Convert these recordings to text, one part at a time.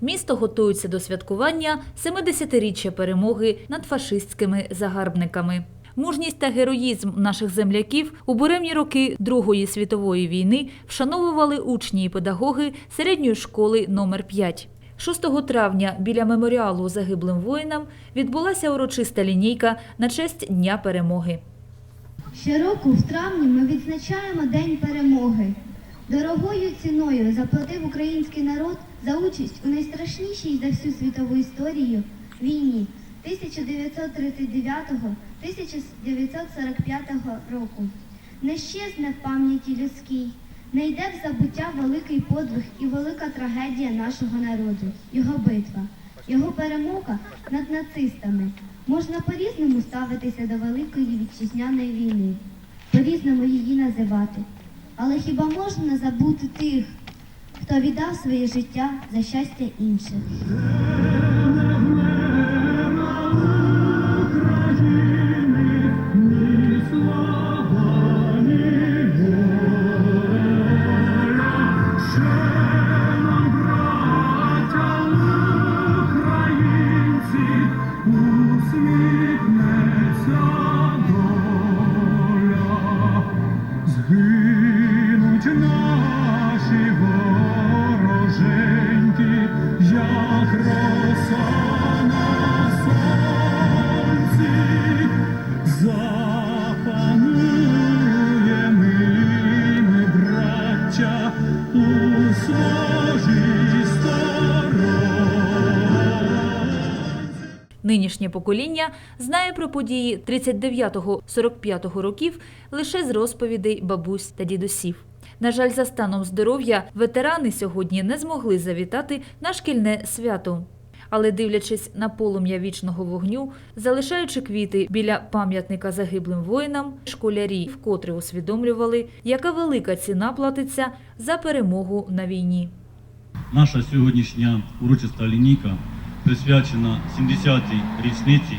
Місто готується до святкування 70-річчя перемоги над фашистськими загарбниками. Мужність та героїзм наших земляків у буремні роки Другої світової війни вшановували учні і педагоги середньої школи номер 5 6 травня біля меморіалу загиблим воїнам відбулася урочиста лінійка на честь Дня перемоги. Щороку в травні ми відзначаємо День перемоги. Дорогою ціною заплатив український народ за участь у найстрашнішій за всю світову історію війні 1939-1945 року. Не щезне в пам'яті людській, не йде в забуття великий подвиг і велика трагедія нашого народу, його битва, його перемога над нацистами. Можна по-різному ставитися до Великої вітчизняної війни, по-різному її називати. Але хіба можна забути тих, хто віддав своє життя за щастя інших? Нинішнє покоління знає про події 39-45 років лише з розповідей бабусь та дідусів. На жаль, за станом здоров'я ветерани сьогодні не змогли завітати на шкільне свято. Але дивлячись на полум'я вічного вогню, залишаючи квіти біля пам'ятника загиблим воїнам, школярі вкотре усвідомлювали, яка велика ціна платиться за перемогу на війні. Наша сьогоднішня урочиста лінійка присвячена 70-й річниці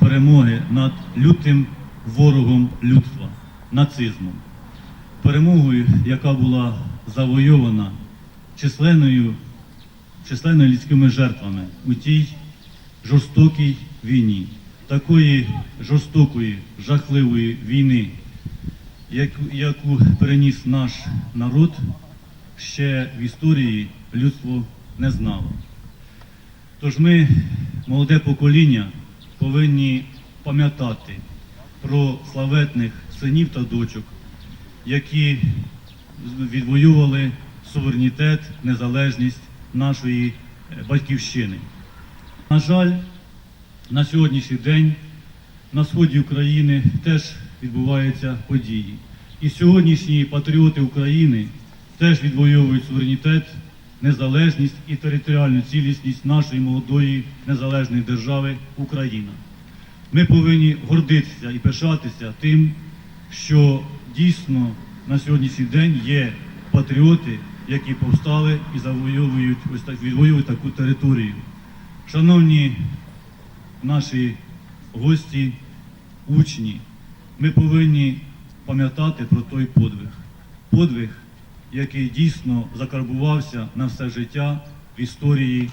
перемоги над лютим ворогом людства нацизмом. Перемогою, яка була завойована численною, численною людськими жертвами у тій жорстокій війні, такої жорстокої, жахливої війни, яку переніс наш народ, ще в історії людство не знало. Тож ми, молоде покоління, повинні пам'ятати про славетних синів та дочок, які відвоювали суверенітет, незалежність нашої е, батьківщини. На жаль, на сьогоднішній день на сході України теж відбуваються події. І сьогоднішні патріоти України теж відвоюють суверенітет, незалежність і територіальну цілісність нашої молодої незалежної держави Україна. Ми повинні гордитися і пишатися тим, що дійсно на сьогоднішній день є патріоти, які повстали і завоюють ось так відвоюють таку територію. Шановні наші гості, учні, ми повинні пам'ятати про той подвиг. Подвиг, який дійсно закарбувався на все життя в історії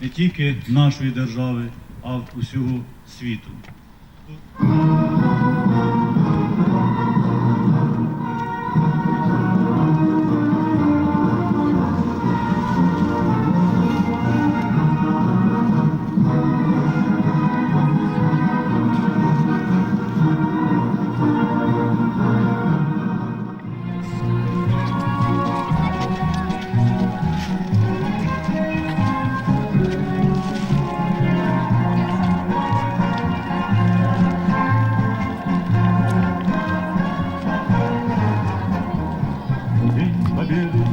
не тільки нашої держави, а й усього світу. День Победы,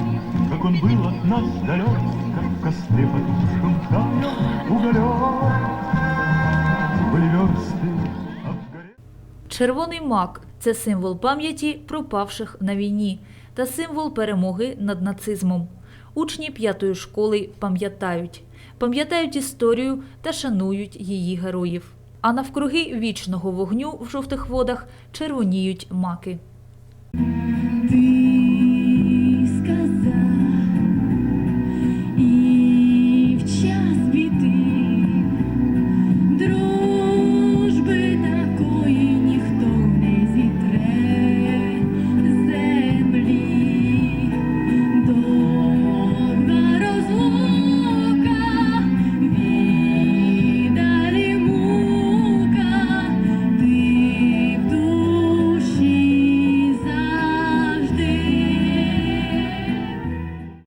как он был от нас далек, Как в костре потухшем таял уголек. Были версты обгорели. Червоний мак це символ пам'яті пропавших на війні та символ перемоги над нацизмом. Учні п'ятої школи пам'ятають, пам'ятають історію та шанують її героїв. А навкруги вічного вогню в жовтих водах червоніють маки. Ой,